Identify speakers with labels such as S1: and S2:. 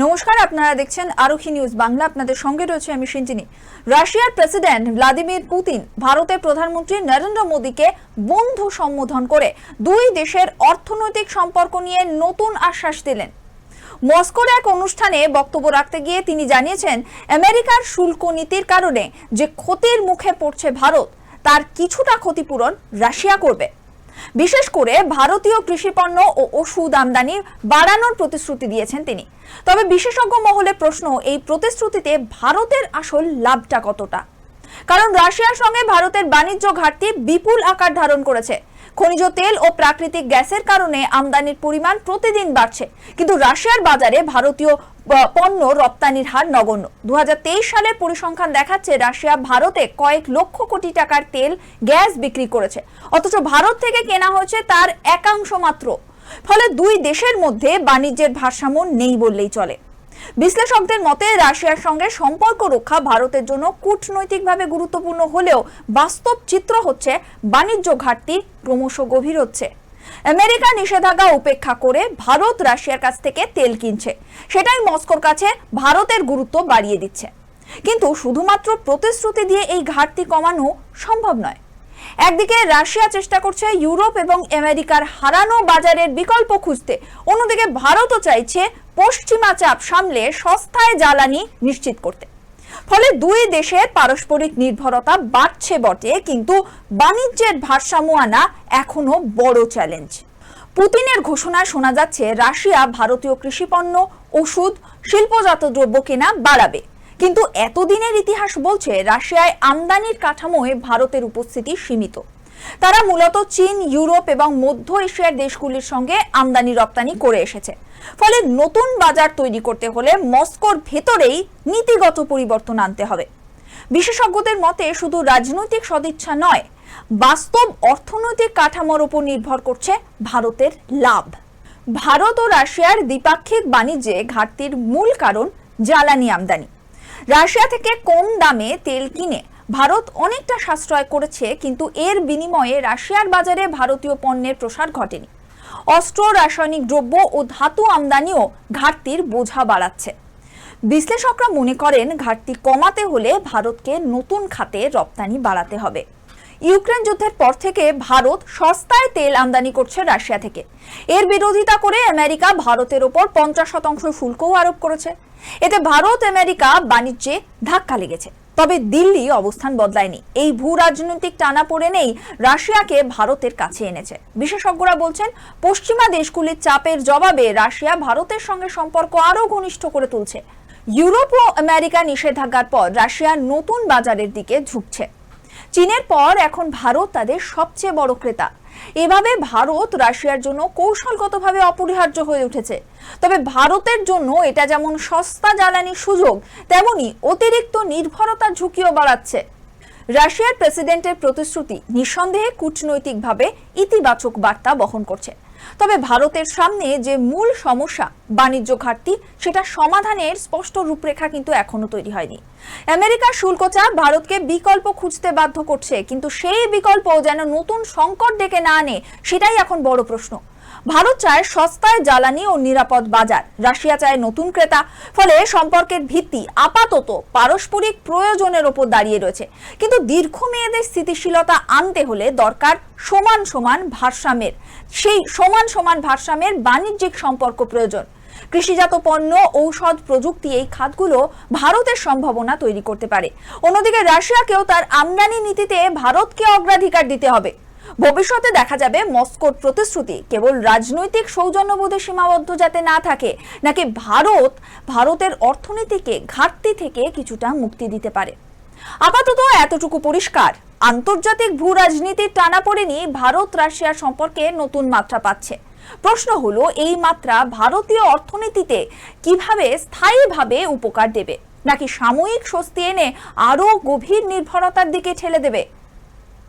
S1: নমস্কার, আপনারা দেখছেন আরোহী নিউজ বাংলা। আপনাদের সঙ্গে রয়েছে আমি সিঞ্চিনী রাশিয়ার প্রেসিডেন্ট ভ্লাদিমির পুতিন ভারতের প্রধানমন্ত্রী নরেন্দ্র মোদীকে বন্ধু সম্বোধন করে দুই দেশের অর্থনৈতিক সম্পর্ক নিয়ে নতুন আশ্বাস দিলেন। মস্কোর এক অনুষ্ঠানে বক্তব্য রাখতে গিয়ে তিনি জানিয়েছেন, আমেরিকার শুল্ক নীতির কারণে যে ক্ষতির মুখে পড়ছে ভারত, তার কিছুটা ক্ষতিপূরণ রাশিয়া করবে। বিশেষ করে ভারতীয় কৃষিপণ্য ও ওষুধ আমদানি বাড়ানোর প্রতিশ্রুতি দিয়েছেন তিনি। তবে বিশেষজ্ঞ মহলে প্রশ্ন, এই প্রতিশ্রুতিতে ভারতের আসল লাভটা কতটা? কারণ রাশিয়ার সঙ্গে ভারতের বাণিজ্য ঘাটতি বিপুল আকার ধারণ করেছে। খনিজ তেল ও প্রাকৃতিক গ্যাসের কারণে আমদানির পরিমাণ প্রতিদিন বাড়ছে। কিন্তু রাশিয়ার বাজারে ভারতীয় পণ্য রপ্তানির হার নগণ্য। দু সালের পরিসংখ্যান দেখাচ্ছে রাশিয়া ভারতে কয়েক লক্ষ কোটি টাকার তেল, গ্যাস বিক্রি করেছে। অথচ ভারত থেকে কেনা হয়েছে তার একাংশ মাত্র। ফলে দুই দেশের মধ্যে বাণিজ্যের ভারসাম্য নেই বললেই চলে। বিশ্লেষকদের মতে, রাশিয়ার সঙ্গে সম্পর্ক রক্ষা ভারতের জন্য কূটনৈতিকভাবে গুরুত্বপূর্ণ হলেও বাস্তব চিত্র হচ্ছে বাণিজ্য ঘাটতি ক্রমশ গভীর হচ্ছে। আমেরিকা নিষেধাজ্ঞা উপেক্ষা করে ভারত রাশিয়ার কাছ থেকে তেল কিনছে। সেটাই মস্কোর কাছে ভারতের গুরুত্ব বাড়িয়ে দিচ্ছে। কিন্তু শুধুমাত্র প্রতিশ্রুতি দিয়ে এই ঘাটতি কমানো সম্ভব নয়। একদিকে রাশিয়া চেষ্টা করছে ইউরোপ এবং আমেরিকার হারানো বাজারের বিকল্প খুঁজতে। অন্যদিকে ভারতও চাইছে পশ্চিমা চাপ সামলে সস্তায় জ্বালানি নিশ্চিত করতে। ফলে দুই দেশের পারস্পরিক নির্ভরতা বাড়ছে বটে, কিন্তু বাণিজ্যের ভারসাম্য আনা এখনও বড় চ্যালেঞ্জ। পুতিনের ঘোষণায় শোনা যাচ্ছে, রাশিয়া ভারতীয় কৃষিপণ্য, ওষুধ, শিল্পজাত দ্রব্য কেনা বাড়াবে। কিন্তু এতদিনের ইতিহাস বলছে রাশিয়ায় আমদানির কাঠামোয় ভারতের উপস্থিতি সীমিত। তারা মূলত চীন, ইউরোপ এবং মধ্য এশিয়ার দেশগুলির সঙ্গে আমদানি রপ্তানি করে এসেছে। ফলে নতুন বাজার তৈরি করতে হলে মস্কোর ভেতরেই নীতিগত পরিবর্তন আনতে হবে। বিশেষজ্ঞদের মতে শুধু রাজনৈতিক সদিচ্ছা নয়, বাস্তব অর্থনৈতিক কাঠামোর উপর নির্ভর করছে ভারতের লাভ। ভারত ও রাশিয়ার দ্বিপাক্ষিক বাণিজ্যে ঘাটতির মূল কারণ জ্বালানি আমদানি। রাশিয়া থেকে কম দামে তেল কিনে ভারত অনেকটা সাশ্রয় করেছে, কিন্তু এর বিনিময়ে রাশিয়ার বাজারে ভারতীয় পণ্যের প্রসার ঘটেনি। অস্ত্র, রাসায়নিক দ্রব্য ও ধাতু আমদানিও ঘাটতির বোঝা বাড়াচ্ছে। বিশ্লেষকরা মনে করেন, ঘাটতি কমাতে হলে ভারতকে নতুন খাতে রপ্তানি বাড়াতে হবে। ইউক্রেন যুদ্ধের পর থেকে ভারত সস্তায় তেল আমদানি করছে রাশিয়া থেকে। এর বিরোধিতা করে আমেরিকা ভারতের ওপর পঞ্চাশ শতাংশ শুল্কও আরোপ করেছে। এতে ভারত আমেরিকা বাণিজ্যে ধাক্কা লেগেছে। তবে দিল্লি অবস্থান বদলায়নি। এই ভূ রাজনৈতিক টানা পড়ে নেই রাশিয়াকে ভারতের কাছে এনেছে। বিশেষজ্ঞরা বলছেন, পশ্চিমা দেশগুলির চাপের জবাবে রাশিয়া ভারতের সঙ্গে সম্পর্ক আরও ঘনিষ্ঠ করে তুলছে। ইউরোপ ও আমেরিকা নিষেধাজ্ঞার পর রাশিয়া নতুন বাজারের দিকে ঝুঁকছে। চীনের পর এখন ভারত তাদের সবচেয়ে বড় ক্রেতা। এভাবে ভারত রাশিয়ার জন্য কৌশলগতভাবে অপরিহার্য হয়ে উঠেছে। তবে ভারতের জন্য এটা যেমন সস্তা জ্বালানি সুযোগ, তেমনি অতিরিক্ত নির্ভরতার ঝুঁকিও বাড়াচ্ছে। রাশিয়ার প্রেসিডেন্টের প্রতিশ্রুতি নিঃসন্দেহে কূটনৈতিকভাবে ইতিবাচক বার্তা বহন করছে। তবে ভারতের সামনে যে মূল সমস্যা বাণিজ্য ঘাটতি, সেটা সমাধানের স্পষ্ট রূপরেখা কিন্তু এখনও তৈরি হয়নি। আমেরিকার শুল্ক চাপ ভারতকে বিকল্প খুঁজতে বাধ্য করছে, কিন্তু সেই বিকল্প যেন নতুন সংকট ডেকে না আনে, সেটাই এখন বড় প্রশ্ন। ভারত চায় সস্তায় জ্বালানি ও নিরাপদ বাজার। রাশিয়া চায় নতুন ক্রেতা। ফলে সম্পর্কের ভিত্তি আপাতত পারস্পরিক প্রয়োজনের ওপর দাঁড়িয়ে রয়েছে। কিন্তু দীর্ঘমেয়াদে স্থিতিশীলতা আনতে হলে দরকার সমান সমান ভারসাম্যের। সেই সমান সমান ভারসাম্যের বাণিজ্যিক সম্পর্ক প্রয়োজন। কৃষিজাত পণ্য, ঔষধ প্রযুক্তি এই খাতগুলো ভারতের সম্ভাবনা তৈরি করতে পারে। অন্যদিকে রাশিয়াকেও তার আমদানি নীতিতে ভারতকে অগ্রাধিকার দিতে হবে। ভবিষ্যতে দেখা যাবে মস্কোর প্রতিশ্রুতি। কেবল রাজনৈতিক সৌজন্যবোধে সীমাবদ্ধ যাতে না থাকে, নাকি ভারত, ভারতের অর্থনীতিকে ঘাটতি থেকে কিছুটা মুক্তি দিতে পারে? আপাতত এতটুকু পরিষ্কার। আন্তর্জাতিক ভূ রাজনীতির টানাপোড়েনই ভারত রাশিয়ার সম্পর্কে নতুন মাত্রা পাচ্ছে। প্রশ্ন হলো, এই মাত্রা ভারতীয় অর্থনীতিতে কীভাবে স্থায়ীভাবে উপকার দেবে? নাকি সাময়িক স্বস্তি এনে আরও গভীর নির্ভরতার দিকে ঠেলে দেবে?